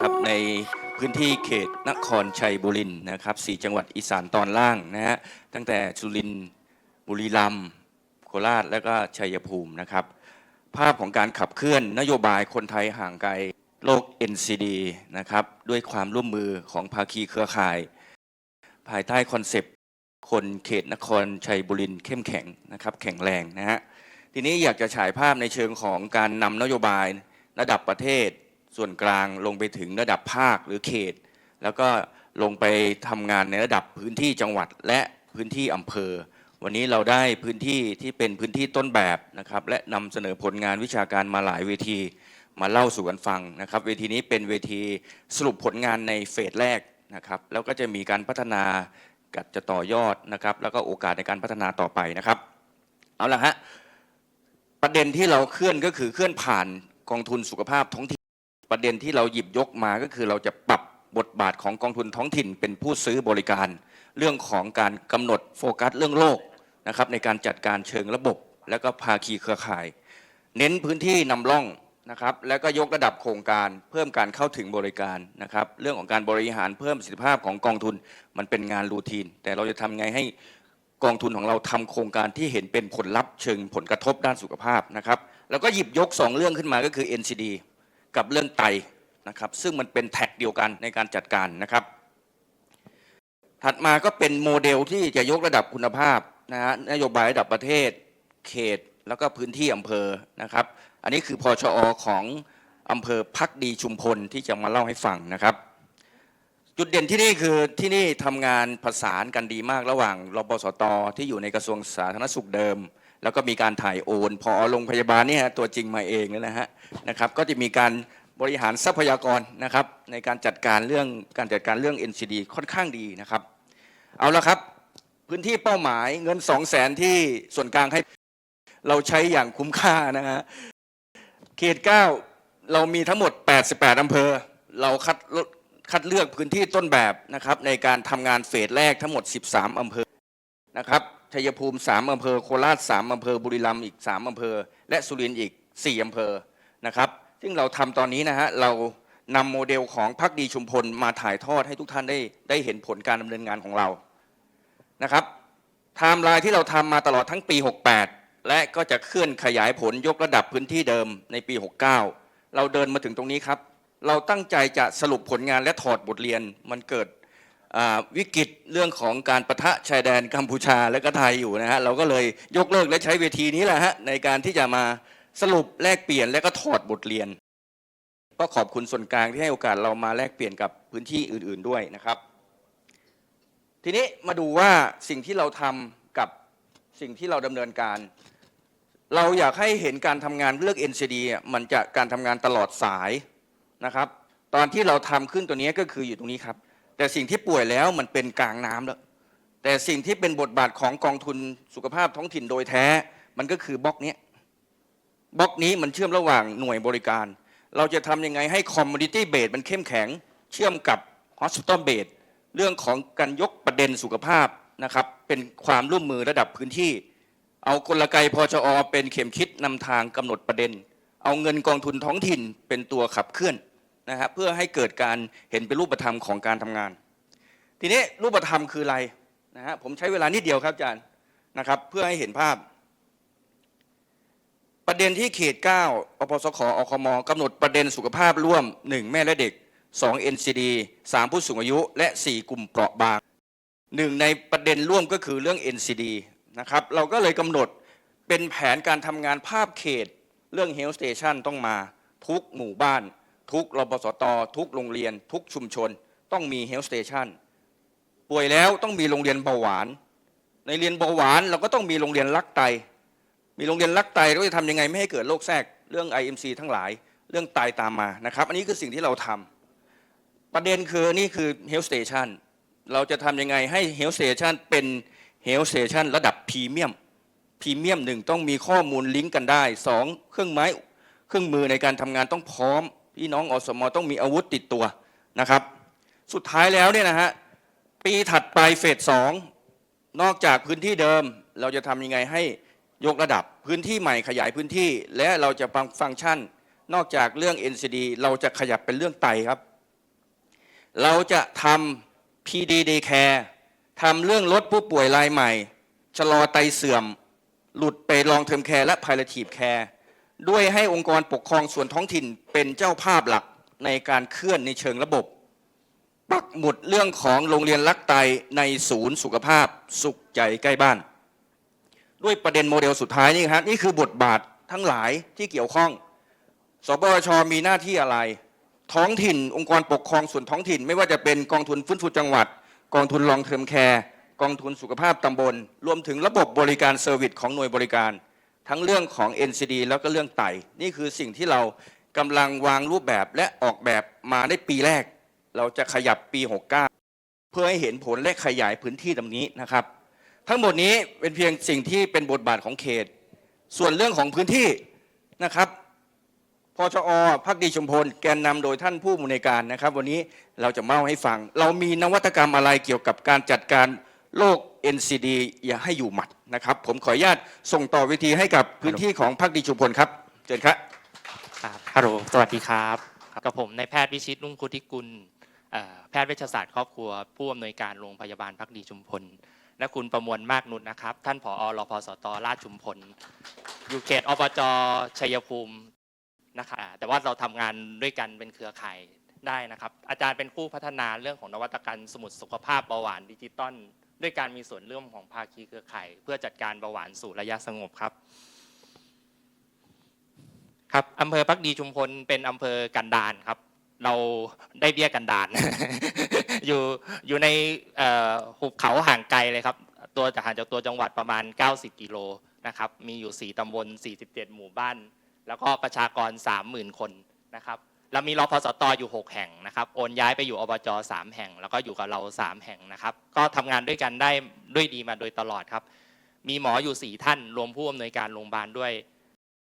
ครับในพื้นที่เขตนครชัยบุรีนะครับสี่จังหวัดอีสานตอนล่างนะฮะตั้งแต่สุรินทร์บุรีรัมย์โคราชและก็ชัยภูมินะครับ ภาพของการขับเคลื่อนนโยบายคนไทยห่างไกลโลก NCD นะครับด้วยความร่วมมือของภาคีเครือข่าย ภายใต้คอนเซปต์คนเขตนครชัยบุรีเข้มแข็งนะครับแข็งแรงนะฮะทีนี้อยากจะฉายภาพในเชิงของการนำนโยบายระดับประเทศ ส่วนกลางลงไปถึงระดับภาคหรือเขต แล้วก็ลงไปทำงานในระดับพื้นที่จังหวัดและพื้นที่อำเภอ วันนี้เราได้พื้นที่ที่เป็นพื้นที่ต้นแบบนะครับ และนำเสนอผลงานวิชาการมาหลายเวทีมาเล่าสู่กันฟังนะครับ เวทีนี้เป็นเวทีสรุปผลงานในเฟสแรกนะครับ แล้วก็จะมีการพัฒนากัดจะต่อยอดนะครับ แล้วก็โอกาสในการพัฒนาต่อไปนะครับเอาละฮะประเด็นที่เราเคลื่อนก็คือเคลื่อนผ่านกองทุนสุขภาพท้องถิ่น ประเด็นที่เราหยิบยกมาก็คือเราจะปรับบทบาทของกองทุนท้องถิ่นเป็นผู้ซื้อบริการ เรื่องของการกำหนดโฟกัสเรื่องโลกนะครับในการจัดการเชิงระบบ แล้วก็ภาคีเครือข่าย เน้นพื้นที่นำร่องนะครับแล้วก็ยกระดับโครงการเพิ่มการเข้าถึงบริการนะครับเรื่องของการบริหารเพิ่มประสิทธิภาพของกองทุนมันเป็นงานรูทีน แต่เราจะทำไงให้กองทุนของเราทำโครงการที่เห็นเป็นผลลัพธ์เชิงผลกระทบด้านสุขภาพนะครับแล้วก็หยิบยก 2 เรื่องขึ้นมาก็คือ NCD กับเรื่องไตนะครับ ซึ่งมันเป็นแท็กเดียวกันในการจัดการนะครับ ถัดมาก็เป็นโมเดลที่จะยกระดับคุณภาพนะฮะนโยบายระดับประเทศ เขตแล้วก็พื้นที่อำเภอนะครับ อันนี้คือพอชอของอำเภอพักดีชุมพลที่จะมาเล่าให้ฟังนะครับ จุดเด่นที่นี่คือที่นี่ทำงานผสานกันดีมากระหว่างรปสตที่อยู่ในกระทรวงสาธารณสุขเดิม แล้วก็มีการถ่ายโอนพอโรงพยาบาลเนี่ยฮะตัวจริงมาเองเลยนะฮะนะครับ ก็จะมีการบริหารทรัพยากรนะครับในการจัดการเรื่องการจัดการเรื่อง NCD ค่อนข้างดีนะครับ เอาละครับ พื้นที่เป้าหมายเงิน 2 0 0แสนที่ส่วนกลางให้เราใช้อย่างคุ้มค่านะฮะเขต 9 เรามีทั้งหมด 88อำเภอ เราคัดคัดเลือกพื้นที่ต้นแบบนะครับในการทำงานเฟสแรกทั้งหมด 13อำเภอนะครับ ชัยภูมิ3อำเภอโคราช3อำเภอบุรีรัมย์อีก3อำเภอ และสุรินทร์อีก4อำเภอนะครับ ซึ่งเราทำตอนนี้นะฮะเรานำโมเดลของพักดีชุมพลมาถ่ายทอดให้ทุกท่านได้ได้เห็นผลการดำเนินงานของเรานะครับไทม์ไลน์ที่เราทำมาตลอดทั้งปี 68 และก็จะเคลื่อนขยายผลยกระดับพื้นที่เดิมในปี 69 เราเดินมาถึงตรงนี้ครับ เราตั้งใจจะสรุปผลงานและถอดบทเรียนมันเกิด วิกฤตเรื่องของการประทะชายแดนกัมพูชาและก็ไทยอยู่นะฮะเราก็เลยยกเลิกและใช้เวทีนี้แหละฮะในการที่จะมาสรุปแลกเปลี่ยนและก็ถอดบทเรียน ก็ขอบคุณส่วนกลางที่ให้โอกาสเรามาแลกเปลี่ยนกับพื้นที่อื่น ๆด้วยนะครับ ทีนี้มาดูว่าสิ่งที่เราทำกับสิ่งที่เราดำเนินการ เราอยากให้เห็นการทำงานเลือก NCD อะมันจะการทำงานตลอดสายนะครับ ตอนที่เราทำขึ้นตัวนี้ก็คืออยู่ตรงนี้ครับ แต่สิ่งที่ป่วยแล้วมันเป็นกลางน้ำแล้ว แต่สิ่งที่เป็นบทบาทของกองทุนสุขภาพท้องถิ่นโดยแท้ มันก็คือบล็อกนี้บล็อกนี้มันเชื่อมระหว่างหน่วยบริการ เราจะทำยังไงให้ community base มันเข้มแข็ง เชื่อมกับ hospital base เรื่องของการยกประเด็นสุขภาพนะครับเป็นความร่วมมือระดับพื้นที่ เอากลไกพชอเป็นเข็มคิดนำทางกำหนดประเด็น เอาเงินกองทุนท้องถิ่นเป็นตัวขับเคลื่อน นะครับเพื่อให้เกิดการเห็นเป็นรูปธรรมของการทำงาน ทีนี้รูปธรรมคืออะไรนะฮะผมใช้เวลานิดเดียวครับอาจารย์นะครับ เพื่อให้เห็นภาพ ประเด็นที่เขต 9อปสขอคมกำหนดประเด็นสุขภาพร่วม 1 แม่และเด็ก 2 NCD 3 ผู้สูงอายุ และ 4 กลุ่มเปราะบางหนึ่งในประเด็นร่วมก็คือเรื่อง NCD นะครับเราก็เลยกำหนดเป็นแผนการทำงานภาพเขต เรื่อง Health Station ต้องมาทุกหมู่บ้าน ทุกรปสตทุกโรงเรียน ทุกชุมชน ต้องมี Health Station ป่วยแล้วต้องมีโรงเรียนเบาหวาน ในเรียนเบาหวานเราก็ต้องมีโรงเรียนรักไต มีโรงเรียนรักไตเราจะทำยังไงไม่ให้เกิดโรคแทรกเรื่อง IMC ทั้งหลายเรื่องไตตามมานะครับ อันนี้คือสิ่งที่เราทำประเด็นคือนี่คือ Health Station เราจะทำยังไงให้ Health Station เป็น Health Station ระดับพรีเมียมพรีเมียมหนึ่งต้องมีข้อมูลลิงก์กันได้สองเครื่องไม้เครื่องมือในการทำงานต้องพร้อม พี่น้องอสมต้องมีอาวุธติดตัวนะครับ สุดท้ายแล้วเนี่ยนะฮะปีถัดไปเฟสสองนอกจากพื้นที่เดิมเราจะทำยังไงให้ยกระดับพื้นที่ใหม่ขยายพื้นที่ และเราจะฟังฟังก์ชัน นอกจากเรื่อง NCD เราจะขยับเป็นเรื่องไตครับ เราจะทำ PDD Care ทำเรื่องลดผู้ป่วยรายใหม่ ชะลอไตเสื่อม หลุดไปลองเทอมแคร์และ palliative care ด้วยให้องค์กรปกครองส่วนท้องถิ่นเป็นเจ้าภาพหลักในการเคลื่อนในเชิงระบบ ปักหมุดเรื่องของโรงเรียนรักไตในศูนย์สุขภาพสุขใจใกล้บ้าน ด้วยประเด็นโมเดลสุดท้ายนี่ครับนี่คือบทบาททั้งหลายที่เกี่ยวข้อง สปชมีหน้าที่อะไร ท้องถิ่น องค์กรปกครองส่วนท้องถิ่น ไม่ว่าจะเป็นกองทุนฟื้นฟูจังหวัด กองทุนลองเทอมแคร์กองทุนสุขภาพตำบล รวมถึงระบบบริการเซอร์วิสของหน่วยบริการ ทั้งเรื่องของ NCD แล้วก็เรื่องไต นี่คือสิ่งที่เรากำลังวางรูปแบบและออกแบบมาได้ปีแรก เราจะขยับปี 69 เพื่อให้เห็นผลและขยายพื้นที่ตรงนี้นะครับ ทั้งหมดนี้เป็นเพียงสิ่งที่เป็นบทบาทของเขต ส่วนเรื่องของพื้นที่นะครับพชอพักดีชมพลแกนนำโดยท่านผู้อำนวยการนะครับ วันนี้เราจะเมาให้ฟัง เรามีนวัตกรรมอะไรเกี่ยวกับการจัดการโรค NCD อย่าให้อยู่หมัดนะครับ ผมขออนุญาตส่งต่อเวทีให้กับพื้นที่ของพักดีชุมพลครับเชิญครับครับฮัลโหลสวัสดีครับกับผมนายแพทย์วิชิตนุ่งคุธิกุลเอ่อแพทย์เวชศาสตร์ครอบครัว ผู้อำนวยการโรงพยาบาลพักดีชุมพล และคุณประมวลมากนุชนะครับ ท่านผอรพสตราชชุมพล อยู่เขตอบจชัยภูมินะครับอ่าแต่ว่าเราทำงานด้วยกันเป็นเครือข่ายได้นะครับ อาจารย์เป็นผู้พัฒนาเรื่องของนวัตกรรมสมุดสุขภาพเบาหวานดิจิตอล ด้วยการมีส่วนร่วมของภาคีเครือข่ายเพื่อจัดการเบาหวานสู่ระยะสงบครับ ครับอำเภอพักดีชุมพลเป็นอำเภอกันดารครับ เราได้เบี้ยกันดารอยู่อยู่ในหุบเขาห่างไกลเลยครับ ตัวจากห่างจากตัวจังหวัดประมาณ 90 กิโลนะครับ มีอยู่ 4ตำบล 47 หมู่บ้าน แล้วก็ประชากร 30,000 คนนะครับ เรามีรพสตอยู่ 6 แห่งนะครับ โอนย้ายไปอยู่อบจ3แห่ง แล้วก็อยู่กับเรา 3 แห่งนะครับ ก็ทำงานด้วยกันได้ด้วยดีมาโดยตลอดครับ มีหมออยู่ 4 ท่าน รวมผู้อำนวยการโรงพยาบาลด้วย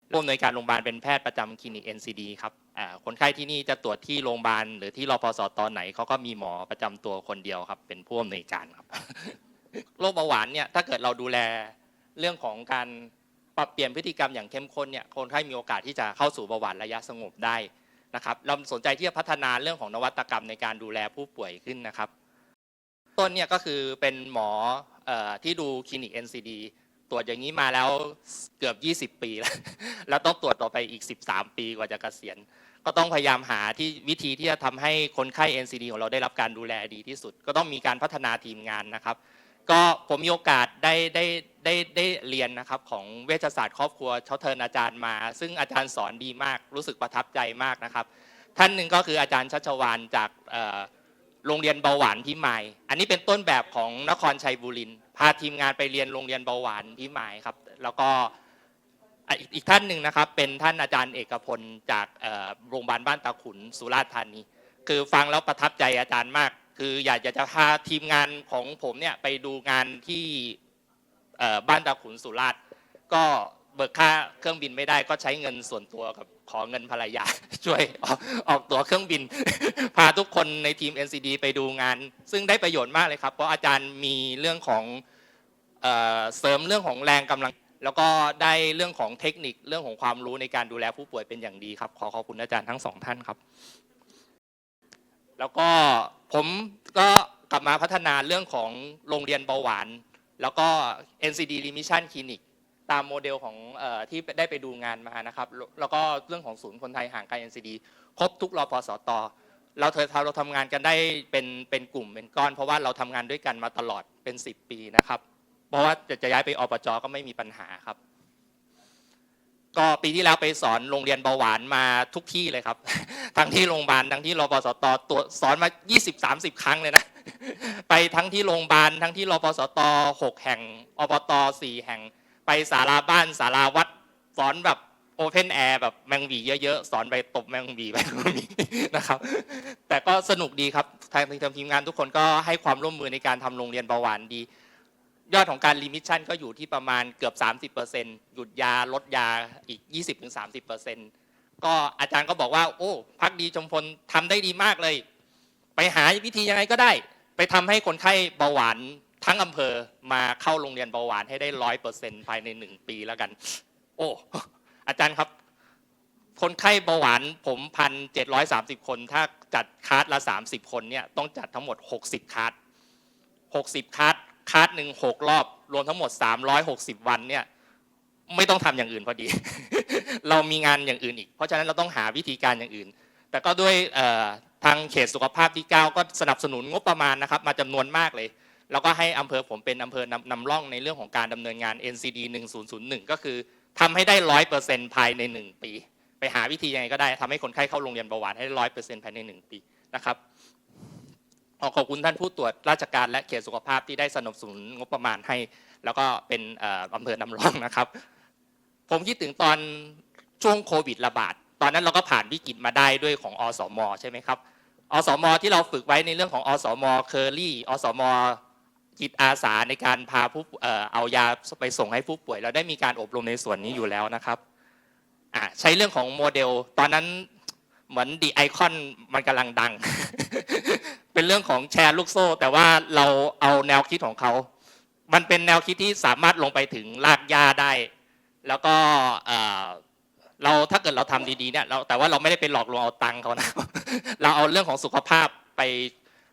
ผู้อำนวยการโรงพยาบาลเป็นแพทย์ประจำคลินิก NCD ครับคนไข้ที่นี่จะตรวจที่โรงพยาบาลหรือที่รพสตอไหนเขาก็มีหมอประจำตัวคนเดียวครับ เป็นผู้อำนวยการครับโรคเบาหวานเนี่ยถ้าเกิดเราดูแลเรื่องของการปรับเปลี่ยนพฤติกรรมอย่างเข้มข้นเนี่ยคนไข้มีโอกาสที่จะเข้าสู่เบาหวานระยะสงบได้ นะครับเราสนใจที่จะพัฒนาเรื่องของนวัตกรรมในการดูแลผู้ป่วยขึ้นนะครับ ต้นเนี่ยก็คือเป็นหมอที่ดูคลินิก NCD ตรวจอย่างนี้มาแล้วเกือบ 20 ปีแล้ว แล้วต้องตรวจต่อไปอีก 13 ปีกว่าจะเกษียณ ก็ต้องพยายามหาที่วิธีที่จะทำให้คนไข้ NCD ของเราได้รับการดูแลดีที่สุด ก็ต้องมีการพัฒนาทีมงานนะครับ ก็ผมมีโอกาสได้ได้ได้ได้เรียนนะครับของเวชศาสตร์ครอบครัวเขาเทิญอาจารย์มา ซึ่งอาจารย์สอนดีมากรู้สึกประทับใจมากนะครับ ท่านหนึ่งก็คืออาจารย์ชัชวานจากโรงเรียนเบาหวานพิมาย อันนี้เป็นต้นแบบของนครชัยบุรีพาทีมงานไปเรียนโรงเรียนเบาหวานพิมายครับ แล้วก็อีกท่านหนึ่งนะครับเป็นท่านอาจารย์เอกพลจากโรงพยาบาลบ้านตาขุนสุราษฎร์ธานี คือฟังแล้วประทับใจอาจารย์มาก คืออยากจะพาทีมงานของผมเนี่ยไปดูงานที่บ้านตาขุนสุราษฎร์ก็เบิกค่าเครื่องบินไม่ได้ก็ใช้เงินส่วนตัวกับขอเงินภรรยา ช่วยออกออกตั๋วเครื่องบิน พาทุกคนในทีม NCD ไปดูงาน ซึ่งได้ประโยชน์มากเลยครับ เพราะอาจารย์มีเรื่องของเอ่อเสริมเรื่องของแรงกำลัง แล้วก็ได้เรื่องของเทคนิคเรื่องของความรู้ในการดูแลผู้ป่วยเป็นอย่างดีครับ ขอขอบคุณอาจารย์ทั้งสองท่านครับ แล้วก็ ผมก็กลับมาพัฒนาเรื่องของโรงเรียนเบาหวาน แล้วก็ NCD Remission Clinic ตามโมเดลของเออที่ได้ไปดูงานมานะครับแล้วก็เรื่องของศูนย์คนไทยห่างไกล NCD ครบทุกรอพสตเราเธอเราทำงานกันได้เป็นเป็นกลุ่มเป็นก้อน เพราะว่าเราทำงานด้วยกันมาตลอดเป็น 10 ปีนะครับ เพราะว่าจะจะย้ายไปอบจก็ไม่มีปัญหาครับ ก็ปีที่แล้วไปสอนโรงเรียนเบาหวานมาทุกที่เลยครับ ทั้งที่โรงพยาบาลทั้งที่รปสตตัวสอนมา 20-30 ครั้งเลยนะ ไปทั้งที่โรงพยาบาลทั้งที่รปสต6แห่งอบต4แห่ง ไปศาลาบ้านศาลาวัดสอนแบบโอเพนแอร์แบบแมงวีเยอะๆ สอนไปตบแมงวีไปมีนะครับ แต่ก็สนุกดีครับ ทางทางทีมงานทุกคนก็ให้ความร่วมมือในการทำโรงเรียนเบาหวานดี ยอดของการลิมิชชั่นก็อยู่ที่ประมาณเกือบ 30%หยุดยาลดยาอีก 20-30%ก็อาจารย์ก็บอกว่า โอ้พักดีชมพลทำได้ดีมากเลย ไปหาวิธียังไงก็ได้ ไปทำให้คนไข้เบาหวานทั้งอำเภอมาเข้าโรงเรียนเบาหวานให้ได้ร้อยเปอร์เซ็นต์ภายในหนึ่งปีแล้วกัน โอ้อาจารย์ครับ คนไข้เบาหวานผมพันเจ็ดร้อยสามสิบคน ถ้าจัดคาร์ดละสามสิบคนเนี่ยต้องจัดทั้งหมดหกสิบคาร์ดหกสิบคาร์ด คาร์ดหนึ่งหกรอบ รวมทั้งหมดสามร้อยหกสิบวันเนี่ยไม่ต้องทำอย่างอื่นพอดี เรามีงานอย่างอื่นอีก เพราะฉะนั้นเราต้องหาวิธีการอย่างอื่น แต่ก็ด้วยทางเขตสุขภาพที่ 9 ก็สนับสนุนงบประมาณนะครับ มาจำนวนมากเลย แล้วก็ให้อำเภอผมเป็นอำเภอนำนำร่องในเรื่องของการดำเนินงาน NCD 1001 ก็คือทำให้ได้ร้อยเปอร์เซ็นภายใน 1 ปี ไปหาวิธียังไงก็ได้ทำให้คนไข้เข้าโรงเรียนเบาหวานให้ร้อยเปอร์เซ็นภายใน 1 ปีนะครับ ขอขอบคุณท่านผู้ตรวจราชการและเขตสุขภาพที่ได้สนับสนุนงบประมาณให้ แล้วก็เป็นอำเภอนำร่องนะครับ ผมคิดถึงตอนช่วงโควิดระบาด ตอนนั้นเราก็ผ่านวิกฤตมาได้ด้วยของอสมใช่ไหมครับ อสมที่เราฝึกไว้ในเรื่องของอสมเคอรี่ อสมจิตอาสาในการพาผู้เอายาไปส่งให้ผู้ป่วย เราได้มีการอบรมในส่วนนี้อยู่แล้วนะครับใช้เรื่องของโมเดล ตอนนั้นเหมือนดีไอคอนมันกำลังดัง เป็นเรื่องของแชร์ลูกโซ่ แต่ว่าเราเอาแนวคิดของเขา มันเป็นแนวคิดที่สามารถลงไปถึงรากหญ้าได้ แล้วก็เราถ้าเกิดเราทำดีๆเนี่ยเราแต่ว่าเราไม่ได้ไปหลอกลวงเอาตังค์เขานะ เราเอาเรื่องของสุขภาพไป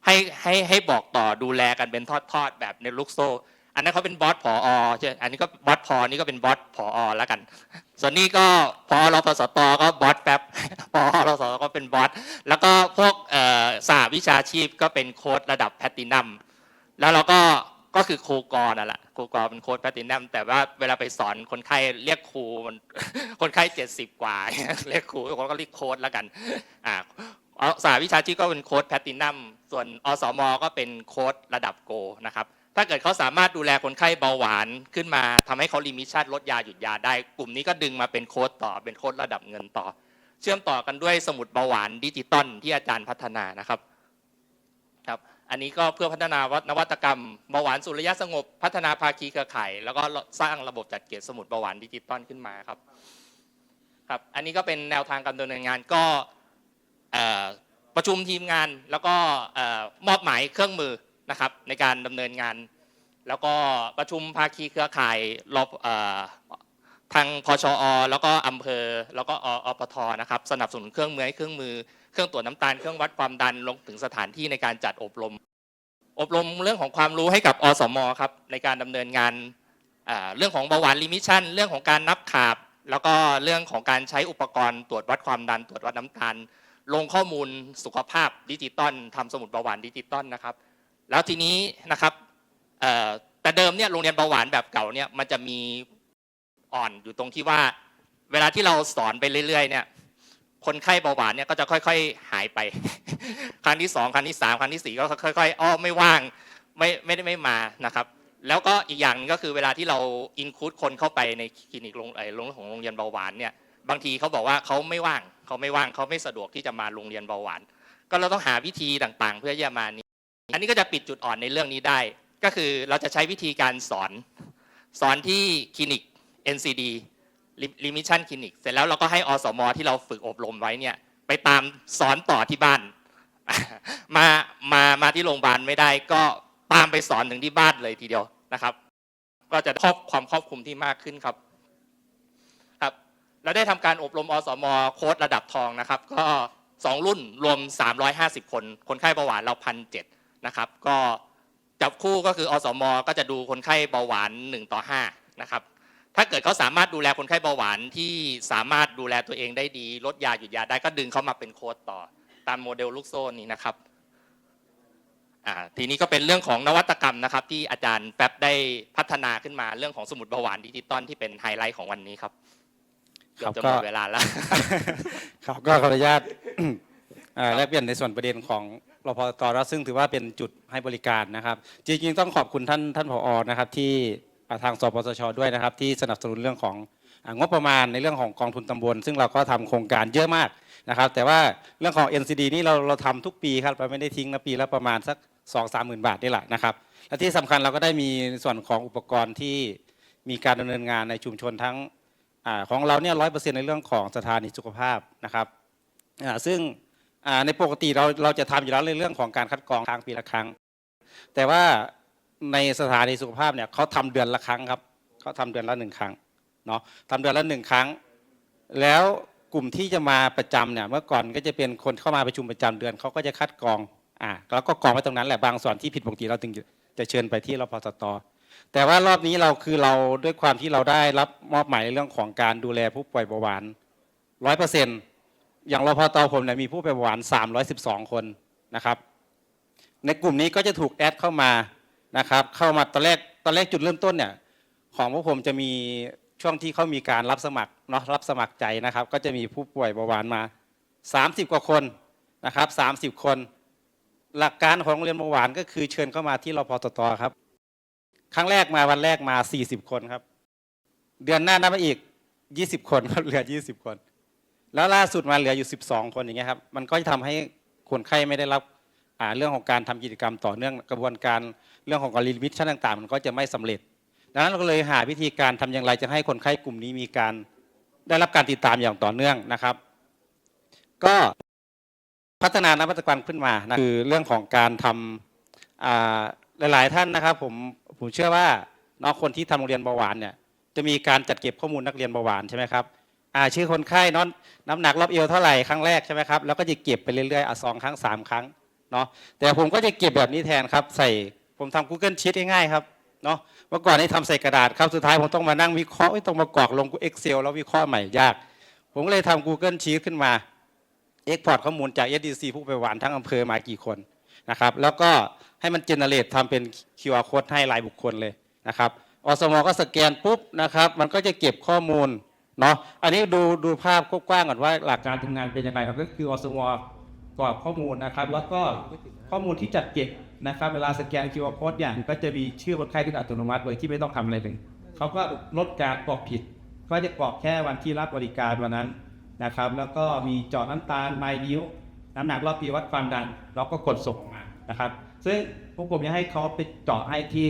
ให้ให้ให้บอกต่อดูแลกันเป็นทอดๆแบบในลูกโซ่ อันนั้นเขาเป็นบอสผอใช่อันนี้ก็บอสพอนี่ก็เป็นบอสผอแล้วกัน ส่วนนี้ก็พอรพสตก็บอสแป๊บพอรสตก็เป็นบอสแล้วก็พวกสหวิชาชีพก็เป็นโค้ดระดับแพลตตินัมแล้วเราก็ก็คือครูกรนั่นแหละครูกรเป็นโค้ดแพลตตินัมแต่ว่าเวลาไปสอนคนไข้เรียกครูมันคนไข้เจ็ดสิบกว่าเรียกครูคนก็เรียกโค้ดแล้วกันอ่าเอาสาวิชาชีพก็เป็นโค้ดแพลตตินัมส่วนอสมก็เป็นโค้ดระดับโกนะครับ ถ้าเกิดเขาสามารถดูแลคนไข้เบาหวานขึ้นมาทำให้เขาลิมิชันลดยาหยุดยาได้ กลุ่มนี้ก็ดึงมาเป็นโค้ดต่อเป็นโค้ดระดับเงินต่อ เชื่อมต่อกันด้วยสมุดเบาหวานดิจิตอลที่อาจารย์พัฒนานะครับครับ อันนี้ก็เพื่อพัฒนานวัตกรรมเบาหวานสุริยะสงบ พัฒนาภาคีเครือข่าย แล้วก็สร้างระบบจัดเก็บสมุดเบาหวานดิจิตอลขึ้นมาครับครับ อันนี้ก็เป็นแนวทางการดำเนินงานก็ประชุมทีมงานแล้วก็มอบหมายเครื่องมือ นะครับในการดำเนินงาน แล้วก็ประชุมภาคีเครือข่ายรอบทางพชอ แล้วก็อำเภอ แล้วก็ออปทนะครับสนับสนุนเครื่องมือให้เครื่องมือเครื่องตรวจน้ำตาลเครื่องวัดความดันลงถึงสถานที่ในการจัดอบรม อบรมเรื่องของความรู้ให้กับอสมครับในการดำเนินงานเรื่องของเบาหวานลิมิชันเรื่องของการนับขาบ แล้วก็เรื่องของการใช้อุปกรณ์ตรวจวัดความดัน ตรวจวัดน้ำตาล ลงข้อมูลสุขภาพดิจิตอลทำสมุดเบาหวานดิจิตอลนะครับ แล้วทีนี้นะครับแต่เดิมเนี่ยโรงเรียนเบาหวานแบบเก่าเนี่ยมันจะมีอ่อนอยู่ตรงที่ว่า เวลาที่เราสอนไปเรื่อยๆเนี่ยคนไข้เบาหวานเนี่ยก็จะค่อย ๆ หายไป ครั้งที่สองครั้งที่สามครั้งที่สี่ก็ค่อยๆอ้อไม่ว่างไม่ไม่ได้ไม่มานะครับ แล้วก็อีกอย่างนึงก็คือเวลาที่เราอินคูดคนเข้าไปในคลินิกโรงไอ้โรงของโรงเรียนเบาหวานเนี่ยบางทีเขาบอกว่าเขาไม่ว่างเขาไม่ว่างเขาไม่สะดวกที่จะมาโรงเรียนเบาหวาน ก็เราต้องหาวิธีต่างๆ เพื่อจะมานี อันนี้ก็จะปิดจุดอ่อนในเรื่องนี้ได้ ก็คือเราจะใช้วิธีการสอน สอนที่คลินิก NCD ลิมิชันคลินิก เสร็จแล้วเราก็ให้อสม ที่เราฝึกอบรมไว้เนี่ยไปตามสอนต่อที่บ้าน มามามาที่โรงพยาบาลไม่ได้ ก็ตามไปสอนถึงที่บ้านเลยทีเดียวนะครับ ก็จะครอบความครอบคลุมที่มากขึ้นครับครับเราได้ทำการอบรมอสมโค้ดระดับทองนะครับ ก็สองรุ่นรวม 350 คน คนไข้เบาหวานเราพันเจ็ด นะครับ ก็จับคู่ก็คืออสมก็จะดูคนไข้เบาหวาน 1 ต่อ5นะครับถ้าเกิดเขาสามารถดูแลคนไข้เบาหวานที่สามารถดูแลตัวเองได้ดี ลดยาหยุดยาได้ก็ดึงเขามาเป็นโค้ดต่อตามโมเดลลูกโซ่นี้นะครับอ่าทีนี้ก็เป็นเรื่องของนวัตกรรมนะครับ ที่อาจารย์แป๊บได้พัฒนาขึ้นมาเรื่องของสมุดเบาหวานดิจิตอลที่เป็นไฮไลท์ของวันนี้ครับเกือบจะหมครัดบก็เวลาแล้วครับก็ขออนุญาตอ่าแลกเปลี่ยนในส่วนประเด็นของ รพตรซึ่งถือว่าเป็นจุดให้บริการนะครับ จริงๆต้องขอบคุณท่านท่านผอนะครับ ที่ทางสปสชด้วยนะครับ ที่สนับสนุนเรื่องของงบประมาณในเรื่องของกองทุนตำบล ซึ่งเราก็ทำโครงการเยอะมากนะครับ แต่ว่าเรื่องของ NCD นี่เราเราทำทุกปีครับเราไม่ได้ทิ้งนะปีละประมาณสัก2องสามหมื่นบาทนี่แหละนะครับ และที่สำคัญเราก็ได้มีส่วนของอุปกรณ์ที่มีการดำเนินงานในชุมชนทั้งอของเราเนี่ยร้อยเปอร์เซ็นในเรื่องของสถานีสุขภาพนะครับซึ่ง ในปกติเราเราจะทำอยู่แล้วในเรื่องของการคัดกรองทางปีละครั้ง แต่ว่าในสถานีสุขภาพเนี่ยเขาทำเดือนละครั้งครับเขาทำเดือนละหนึ่งครั้งเนาะทำเดือนละหนึ่งครั้ง แล้วกลุ่มที่จะมาประจำเนี่ยเมื่อก่อนก็จะเป็นคนเข้ามาประชุมประจำเดือนเขาก็จะคัดกรองอ่าแล้วก็กรองไว้ตรงนั้นแหละบางส่วนที่ผิดปกติเราถึงจะเชิญไปที่รพสตแต่ว่ารอบนี้เราคือเราด้วยความที่เราได้รับมอบหมายในเรื่องของการดูแลผู้ป่วยเบาหวานร้อยเปอร์เซ็นต์ อย่างรพตผมเนี่ยมีผู้ป่วยเบาหวาน 312 คนนะครับ ในกลุ่มนี้ก็จะถูกแอดเข้ามานะครับ เข้ามาตอนแรกตอนแรกจุดเริ่มต้นเนี่ยของพวกผมจะมีช่วงที่เขามีการรับสมัครเนาะรับสมัครใจนะครับ ก็จะมีผู้ป่วยเบาหวานมา 30 กว่าคนนะครับ 30 คน หลักการของโรงเรียนเบาหวานก็คือเชิญเข้ามาที่รพตตครับ ครั้งแรกมาวันแรกมา 40 คนครับ เดือนหน้านับมาอีก 20 คนครับเหลือ 20 คน แล้วล่าสุดมาเหลืออยู่ 12 คนอย่างเงี้ยครับมันก็จะทำให้คนไข้ไม่ได้รับอ่าเรื่องของการทำกิจกรรมต่อเนื่องกระบวนการเรื่องของการลิมิตชั่นต่างๆ มันก็จะไม่สำเร็จ ดังนั้นเราก็เลยหาวิธีการทำอย่างไรจะให้คนไข้กลุ่มนี้มีการได้รับการติดตามอย่างต่อเนื่องนะครับ ก็พัฒนานวัตกรรมขึ้นมานะคือเรื่องของการทำอ่าหลายๆท่านนะครับผมผมเชื่อว่าน้องคนที่ทำโรงเรียนเบาหวานเนี่ยจะมีการจัดเก็บข้อมูลนักเรียนเบาหวานใช่ไหมครับ อ่าชื่อคนไข้นอนน้ำหนักรอบเอวเท่าไหร่ครั้งแรกใช่ไหมครับแล้วก็จะเก็บไปเรื่อยๆอะสองครั้งสามครั้งเนาะแต่ผมก็จะเก็บแบบนี้แทนครับ ใส่ผมทำ Google Sheet ง่ายๆครับเนาะเมื่อก่อนนี่ทำใส่กระดาษครับสุดท้ายผมต้องมานั่งวิเคราะห์ต้องมากรอกลง Excel แล้ววิเคราะห์ใหม่ยาก ผมก็เลยทำ Google Sheet ขึ้นมา Export ข้อมูลจาก SDC ผู้ไปหวานทั้งอำเภอมากี่คนนะครับแล้วก็ให้มันเจเนเรตทำเป็น QR code ให้รายบุคคลเลยนะครับอสมก็สแกนปุ๊บนะครับ มันก็จะเก็บข้อมูล เนาะอันนี้ดูดูภาพกว้างๆก่อนว่าหลักการทำงานเป็นยังไงครับก็คืออสมกรอกข้อมูลนะครับ แล้วก็ข้อมูลที่จัดเก็บนะครับ เวลาสแกน QR code อย่างก็จะมีชื่อคนไข้ที่อัตโนมัติเลยที่ไม่ต้องทำอะไรเลยเขาก็ลดการกรอกผิดก็จะกรอกแค่วันที่รับบริการวันนั้นนะครับ แล้วก็มีเจาะน้ำตาลไมล์นิ้วน้ำหนักรอบปีวัดความดันเราก็กดส่งมานะครับ ซึ่งพวกผมจะให้เขาไปเจาะให้ที่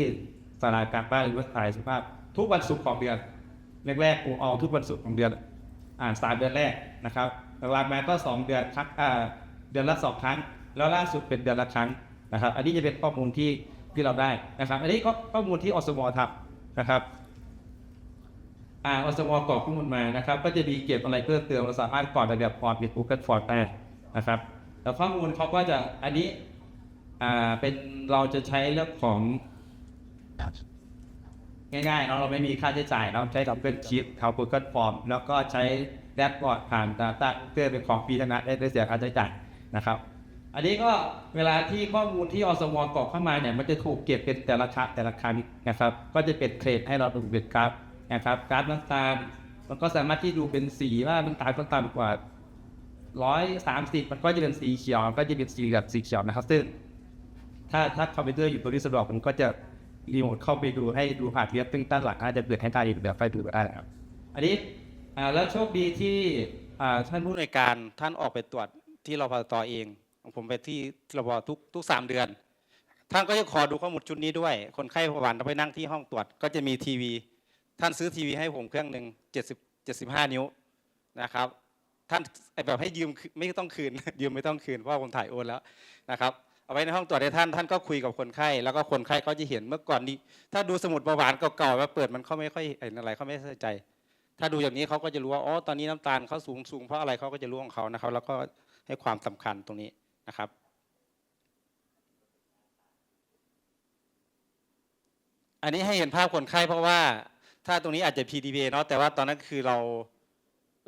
สลากการบ้านหรือว่าสายสุขภาพ ทุกวันศุกร์ของเดือน แรกๆผมเอาทุกวันศุกร์ของเดือน อ่านสามเดือนแรกนะครับหลังมาก็สองเดือนครั้งอ่าเดือนละสองครั้ง แล้วล่าสุดเป็นเดือนละครั้งนะครับ อันนี้จะเป็นข้อมูลที่ที่เราได้นะครับ อันนี้ก็ข้อมูลที่อสมทำนะครับอ่าอสมกรอกข้อมูลมานะครับ ก็จะมีเก็บอะไรเพิ่มเติมเราสามารถกรอกระดับฟอร์มเป็น Google Form ได้นะครับแล้วข้อมูลเขาก็จะอันนี้อ่าเป็นเราจะใช้เรื่องของ ง่ายๆเนาะเราไม่มีค่าใช้จ่ายเราใช้ Google Sheet เขา Google Form แล้วก็ใช้แดชบอร์ดผ่าน Data เพื่อเป็นของฟรีทั้งนั้นได้เสียค่าใช้จ่ายนะครับ อันนี้ก็เวลาที่ข้อมูลที่อสมกรอกเข้ามาเนี่ยมันจะถูกเก็บเป็นแต่ละครั้งแต่ละครั้งนะครับ ก็จะเป็นเทรดให้เราดูเป็นกราฟนะครับกราฟน้ำตาลมันก็สามารถที่ดูเป็นสีว่าน้ำตาลก็ต่ำกว่าร้อยสามสิบมันก็จะเป็นสีเขียวก็จะเป็นสีเหลืองสีเขียวนะครับ ซึ่งถ้าถ้าคอมพิวเตอร์อยู่ตัวนี้สะดวกมันก็จะ รีโมทเข้าไปดูให้ดูผ่านเว็บซึ่งด้านหลังอาจจะเปิดให้ได้อีกแบบไฟดูได้นะครับ อันนี้แล้วโชคดีที่ท่านผู้ในการท่านออกไปตรวจที่รพตเอง ผมไปที่รพทุกทุกสามเดือน ท่านก็จะขอดูข้อมูลชุดนี้ด้วย คนไข้ประวันเราไปนั่งที่ห้องตรวจก็จะมีทีวี ท่านซื้อทีวีให้ผมเครื่องหนึ่งเจ็ดสิบเจ็ดสิบห้านิ้วนะครับ ท่านแบบให้ยืมไม่ต้องคืน ยืมไม่ต้องคืนเพราะผมถ่ายโอนแล้วนะครับ เอาไว้ในห้องตรวจให้ท่านท่านก็คุยกับคนไข้แล้วก็คนไข้ก็จะเห็นเมื่อก่อนนี้ ถ้าดูสมุดประวัติเก่าๆมาเปิดมันเขาไม่ค่อยเห็นอะไรเขาไม่เข้าใจ ถ้าดูอย่างนี้เขาก็จะรู้ว่าอ๋อตอนนี้น้ำตาลเขาสูงสูงเพราะอะไรเขาก็จะรู้ของเขานะครับ แล้วก็ให้ความสำคัญตรงนี้นะครับอันนี้ให้เห็นภาพคนไข้เพราะว่าถ้าตรงนี้อาจจะ PDB เนาะแต่ว่าตอนนั้นคือเรา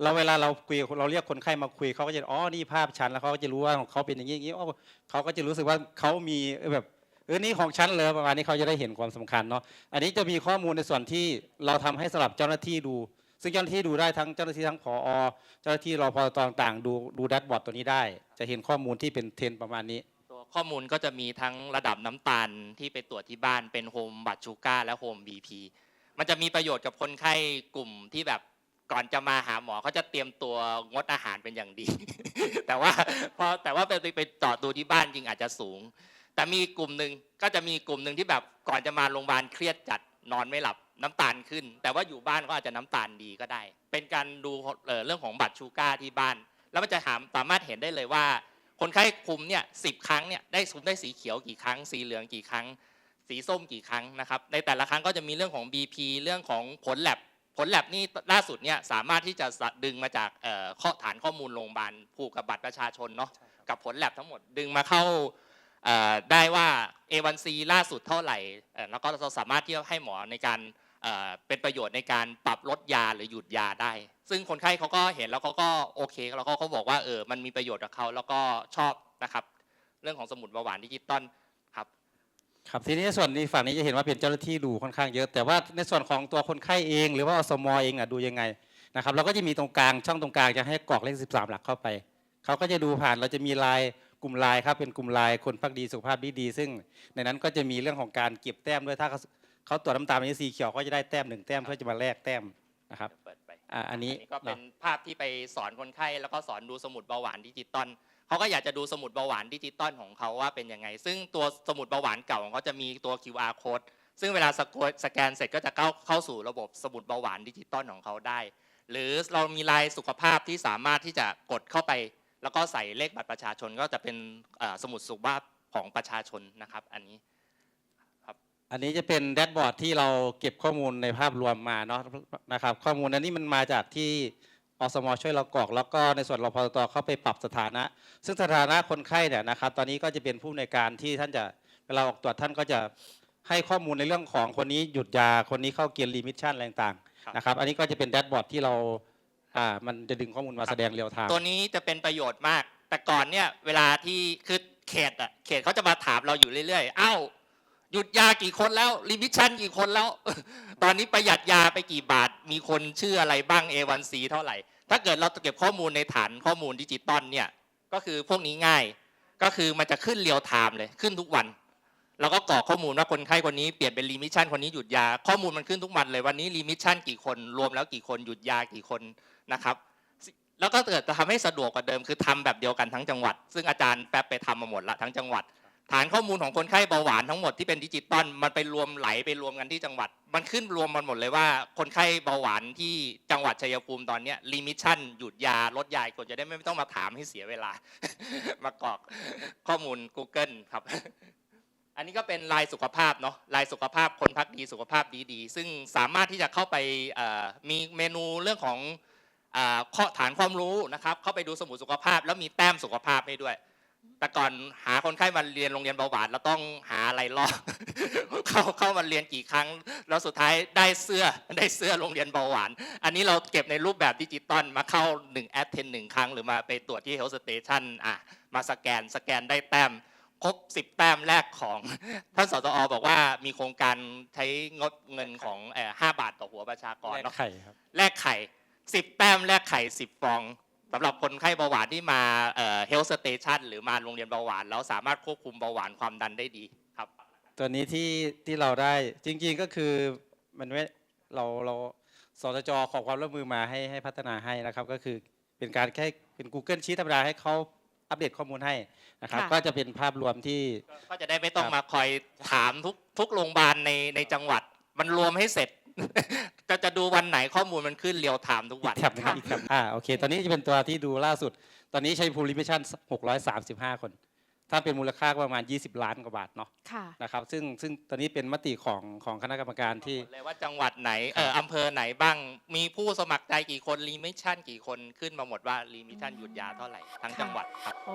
เราเวลาเราคุยเราเรียกคนไข้มาคุยเขาก็จะอ๋อนี่ภาพฉันแล้วเขาก็จะรู้ว่าของเขาเป็นอย่างนี้อย่างนี้อ๋อเขาก็จะรู้สึกว่าเขามีแบบเออนี่ของฉันเลยประมาณนี้เขาจะได้เห็นความสำคัญเนาะอันนี้จะมีข้อมูลในส่วนที่เราทำให้สำหรับเจ้าหน้าที่ดู ซึ่งเจ้าหน้าที่ดูได้ทั้งเจ้าหน้าที่ทั้งผอเจ้าหน้าที่รอพอต่างๆดูดูแดชบอร์ดตัวนี้ได้ จะเห็นข้อมูลที่เป็นเทรนประมาณนี้ตัวข้อมูลก็จะมีทั้งระดับน้ำตาลที่ไปตรวจที่บ้านเป็นโฮมบัตชูก้าและโฮมบีพีมันจะมีประโยชน์กับคนไข้กลุ่มที่แบบ ก่อนจะมาหาหมอเขาจะเตรียมตัวงดอาหารเป็นอย่างดี แต่ว่าพอแต่ว่าไปไปเจาะดูที่บ้านจริงอาจจะสูง แต่มีกลุ่มหนึ่งก็จะมีกลุ่มหนึ่งที่แบบก่อนจะมาโรงพยาบาลเครียดจัดนอนไม่หลับน้ำตาลขึ้น แต่ว่าอยู่บ้านก็อาจจะน้ำตาลดีก็ได้ เป็นการดูเรื่องของบัตรชูก้าที่บ้าน แล้วมันจะถามสามารถเห็นได้เลยว่า คนไข้คุมเนี่ยสิบครั้งเนี่ยได้คุมได้สีเขียวกี่ครั้ง สีเหลืองกี่ครั้ง สีส้มกี่ครั้งนะครับในแต่ละครั้งก็จะมีเรื่องของ BP เรื่องของผลแลบ ผลแลบนี่ล่าสุดเนี่ยสามารถที่จะดึงมาจากข้อฐานข้อมูลโรงพยาบาลผูกกับบัตรประชาชนเนาะกับผลแลบทั้งหมดดึงมาเข้าได้ว่า A1C ล่าสุดเท่าไหร่แล้วก็เราสามารถที่จะให้หมอในการเป็นประโยชน์ในการปรับลดยาหรือหยุดยาได้ ซึ่งคนไข้เขาก็เห็นแล้วเขาก็โอเคแล้วก็เขาบอกว่าเออมันมีประโยชน์กับเขาแล้วก็ชอบนะครับ เรื่องของสมุดเบาหวานดิจิตอล ครับครับทีนี้ส่วนนี้ฝั่งนี้จะเห็นว่าเป็นเจ้าหน้าที่ดูค่อนข้างเยอะ แต่ว่าในส่วนของตัวคนไข้เอง หรือว่าอสมเองอะดูยังไงนะครับเราก็จะมีตรงกลางช่องตรงกลางจะให้กรอกเลข 13 หลักเข้าไปเขาก็จะดูผ่านเราจะมีไลายกลุ่มไลายครับเป็นกลุ่มไลายคนพักดีสุขภาพดีดีๆซึ่ง ในนั้นก็จะมีเรื่องของการเก็บแต้มด้วยถ้าเขาเขาตรวจน้ำตาลเป็นสีเขียวเขาจะได้แต้มหนึ่งแต้มเพื่อจะมาแลกแต้มนะครับเปิดไปอ่าอันนี้อันนี้ก็เป็นภาพที่ไปสอนคนไข้แล้วก็สอนดูสมุดเบาหวานดิจิตอล เขาก็อยากจะดูสมุดเบาหวานดิจิตอลของเขาว่าเป็นยังไง ซึ่งตัวสมุดเบาหวานเก่าของเขาจะมีตัว QR code ซึ่งเวลาสกสแกนเสร็จก็จะเข้าเข้าสู่ระบบสมุดเบาหวานดิจิตอลของเขาได้ หรือเรามีลายสุขภาพที่สามารถที่จะกดเข้าไป แล้วก็ใส่เลขบัตรประชาชนก็จะเป็นสมุดสุขภาพของประชาชนนะครับ อันนี้อันนี้จะเป็นแดชบอร์ดที่เราเก็บข้อมูลในภาพรวมมาเนาะนะครับ ข้อมูลอันนี้มันมาจากที่ อสมช่วยเรากรอก แล้วก็ในส่วนรพตเข้าไปปรับสถานะ ซึ่งสถานะคนไข้เนี่ยนะครับ ตอนนี้ก็จะเป็นผู้ในวยการที่ท่านจะเวลาออกตรวจท่านก็จะให้ข้อมูลในเรื่องของคนนี้หยุดยาคนนี้เข้าเกณฑ์ลิมิชชั่นอะไรต่างครับๆนะครับ อันนี้ก็จะเป็นแดชบอร์ดที่เราอ่ามันจะดึงข้อมูลมาแสดงเรียลไทม์ตัวนี้จะเป็นประโยชน์มาก แต่ก่อนเนี่ยเวลาที่คือเขตอะเขตเขาจะมาถามเราอยู่เรื่อยๆ เอ้า หยุดยากี่คนแล้วลิมิชันกี่คนแล้ว ตอนนี้ประหยัดยาไปกี่บาท มีคนชื่ออะไรบ้าง A1C เท่าไหร่ ถ้าเกิดเราเก็บข้อมูลในฐานข้อมูลดิจิตอลเนี่ยก็คือพวกนี้ง่าย ก็คือมันจะขึ้นเรียลไทม์เลยขึ้นทุกวันเราก็กรอกข้อมูลว่าคนไข้คนนี้เปลี่ยนเป็นลิมิชันคนนี้หยุดยาข้อมูลมันขึ้นทุกวันเลยวันนี้ลิมิชันกี่คนรวมแล้วกี่คนหยุดยากี่คนนะครับแล้วก็เกิดจะทำให้สะดวกกว่าเดิมคือทำแบบเดียวกันทั้งจังหวัด ซึ่งอาจารย์แป๊บไปทำมาหมดละทั้งจังหวัด ฐานข้อมูลของคนไข้เบาหวานทั้งหมดที่เป็นดิจิตอลมันไปรวมไหลไปรวมกันที่จังหวัด มันขึ้นรวมมันหมดเลยว่า คนไข้เบาหวานที่จังหวัดชัยภูมิตอนนี้ลิมิชันหยุดยาลดยาก็จะได้ไม่ต้องมาถามให้เสียเวลา มากรอกข้อมูล Google ครับ อันนี้ก็เป็นลายสุขภาพเนาะลายสุขภาพคนพักดีสุขภาพดีๆ ซึ่งสามารถที่จะเข้าไปมีเมนูเรื่องของข้อฐานความรู้นะครับ เข้าไปดูสมุดสุขภาพ แล้วมีแต้มสุขภาพให้ด้วย แต่ก่อนหาคนไข้มาเรียนโรงเรียนเบาหวานเราต้องหาอะไรล่อเข้าเข้ามาเรียนกี่ครั้ง แล้วสุดท้ายได้เสื้อได้เสื้อโรงเรียนเบาหวาน อันนี้เราเก็บในรูปแบบดิจิตอลมาเข้า1แอดเทนหนึ่งครั้ง หรือมาไปตรวจที่เฮล t ์สเตชันอะมาสแกนสแกนได้แต้มครบ10 แต้มแรกของท่านสตอบอกว่ามีโครงการใช้งดเงินของเอ่อ5บาทต่อหัวประชากรแลกเนาะไข่ครับแลกไข่10 แต้มแลกไข่10ฟอง สำหรับคนไข้เบาหวานที่มาเฮล t ์สเตชันหรือมาโรงเรียนเบาหวาน แล้วสามารถควบคุมเบาหวานความดันได้ดีครับ ตัวนี้ที่ที่เราได้จริงๆก็คือมันไม่เราเราสตจขอความร่วมมือมาให้ให้พัฒนาให้นะครับ ก็คือเป็นการแค่เป็น Google Sheet ธรรมดาให้เขาอัปเดตข้อมูลให้นะครับ ค่ะ ก็จะเป็นภาพรวมที่ ก็จะได้ไม่ต้องครับ มาคอยถามทุกทุกโรงพยาบาลในในจังหวัด มันรวมให้เสร็จ จะจะดูวันไหนข้อมูลมันขึ้นเรียวไทม์ทุกอีวักนแท็บนะครับอีกแท็บอ่าโอเค ตอนนี้จะเป็นตัวที่ดูล่าสุด ตอนนี้ใช้ภูริมิชัน635 คน ถ้าเป็นมูลค่าก็ประมาณ 20 ล้านกว่าบาทเนาะค่ะ นะครับซึ่งซึ่งตอนนี้เป็นมติของของคณะกรรมการที่หมดเลยว่าจังหวัดไหนเอออำเภอไหนบ้าง มีผู้สมัครใจกี่คนรีมิชชั่นกี่คนขึ้นมาหมดว่ารีมิชชั่นหยุดยาเท่าไหร่ทั้งจังหวัดครับ โอ้